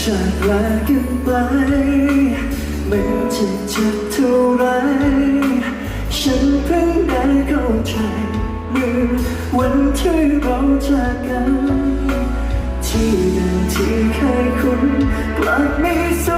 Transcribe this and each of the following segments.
จากลากันไป มันจะเจ็บเท่าไร ฉันเพิ่งได้เข้าใจเมื่อวันที่เราจากกัน ที่เดิมที่เคยคุ้นกลับไม่ส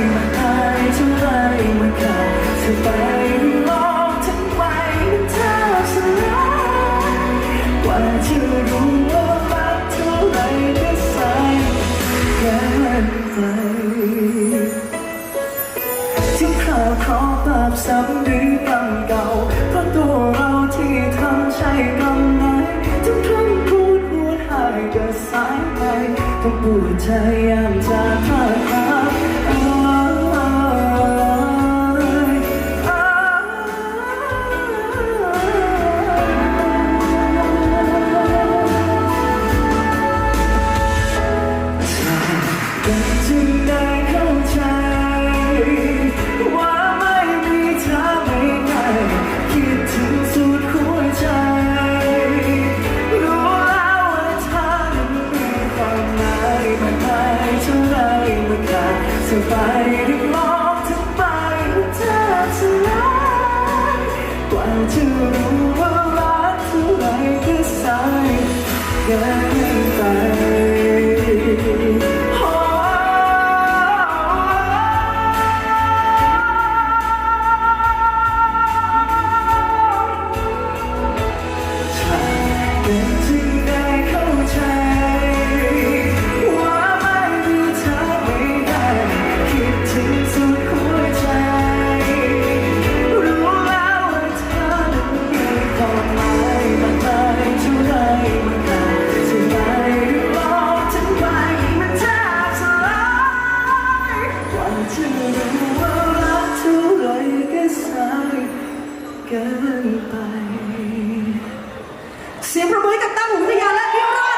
มายมากมายเท่าไรมันขาเธอไปโลกทั้งใบมันแทบสลายกว่าจะรู้ว่ารักเท่าไรก็สายเกินไปที่คราวขอภาพซ้ำหรือกรรมเก่าเพราะตัวเราที่ทำใช่กรรมไหนทุกครั้งพูดพูดหายก็สายไปต้องปวดใจยามจะพลาดพลาด ธอไปได้บอกทั้งใบมันแทบสลายกว่าจะรู้ว่ารักเท่าไรก็สายเกิน นไป เสียงประมือกับตั้งหุทยาและพี่รอ